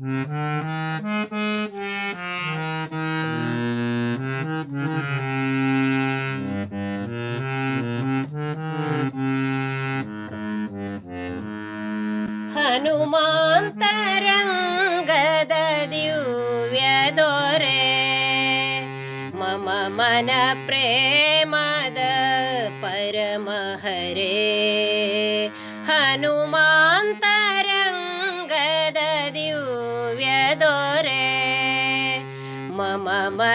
हनुमान्तरं मम मन प्रेमद परमहरे। हनुमान्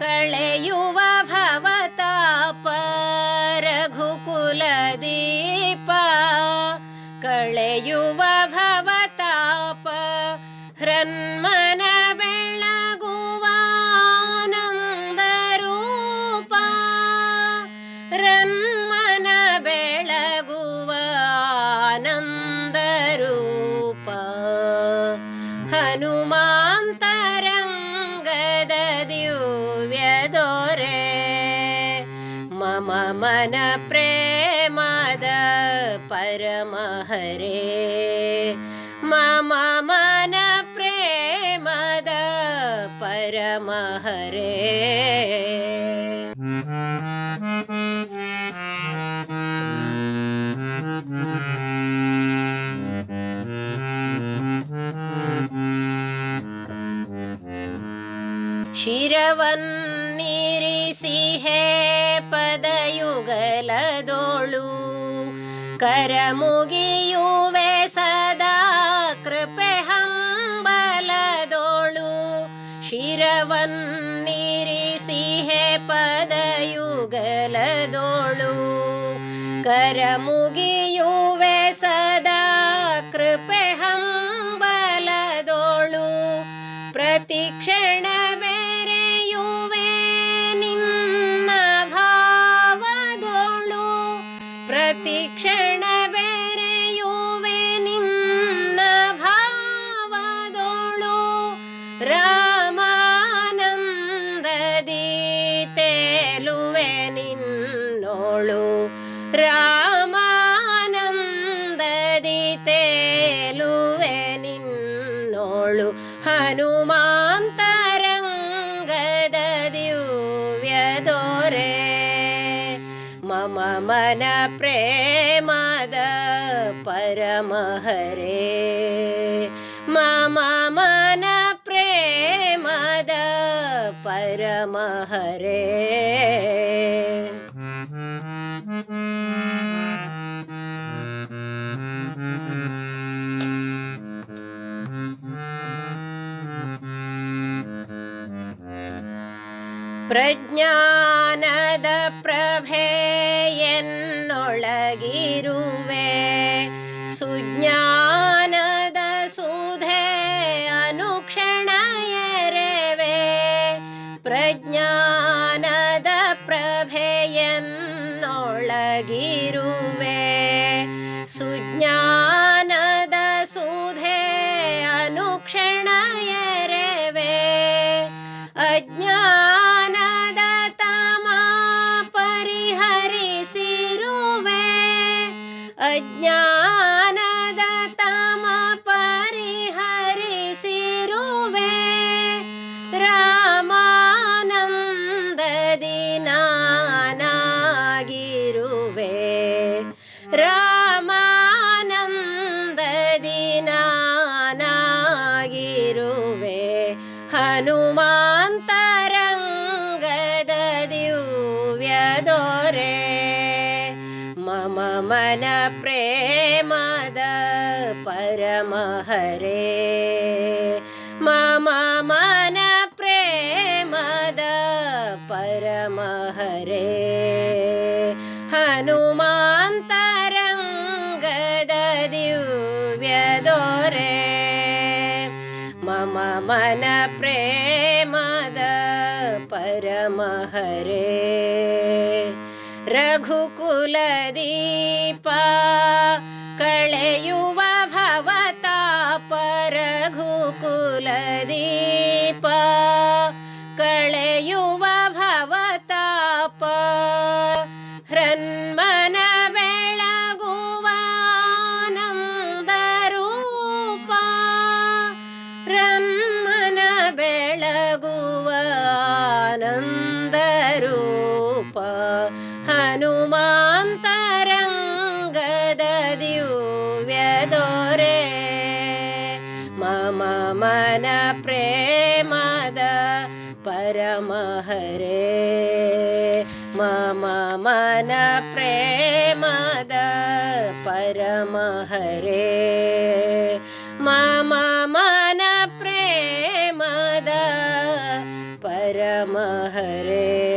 ಕಳೆಯುವ ಭವತಾಪ ರಘುಕುಲದೀಪ ಕಳೆಯುವ मम मन प्रे परम हरे मम मन प्रेमद परम रे शिरवन् ಶಿರವನ್ನಿರಿಸಿಹೇ ಪದಯುಗಲದೋಳು ಕರಮುಗಿಯುವೆ ಸದಾ ಕೃಪೆ ಹಂಬಲದೋಳು ಶಿರವನ್ನಿರಿಸಿಹೇ ಪದಯುಗಲದೋಳು ಕರಮುಗಿಯುವೆ ಸದಾ ಕೃಪೆ ಹಂಬಲದೋಳು ಪ್ರತಿಕ್ಷಣ ಬೆರೆಯುವೆ ഹനുമാന്തരംഗദ ദിവ്യദോരേ മമ മന പ്രേമദ പരമഹരേ മമ മന പ്രേമദ പരമഹരേ ಪ್ರಜ್ಞಾನದ ಪ್ರಭೆಯನ್ನೊಳಗಿರುವೆ ಸುಜ್ಞಾನದ ಸುಧೆ ಅನುಕ್ಷಣ ಎರೆವೆ ಪ್ರಜ್ಞಾನದ ಪ್ರಭೆಯನ್ನೊಳಗಿರುವೆ ಸುಜ್ಞಾನದ ಸುಧೆ ಅನುಕ್ಷಣ ಎರೆವೆ ಅಜ್ಞಾನದ ಅಜ್ಞಾನದ मम मन प्रे परम हरे मम मन प्रेमद परम हरे हनुमान्तरङ्गद दिवदोरे मम मन प्रेमद परम रे ರಘುಕುಲದೀಪ ಕಳೆಯುವ ಭವತಾಪ ರಘುಕುಲದೀಪ ಕಳೆಯುವ ಭವತಾಪ ಹೃನ್ಮನ ಬೆಳಗುವ ಆನಂದರೂಪ परम हरे मा मन प्रेमद। परमहरे। मम मन प्रेमद। परमहरे।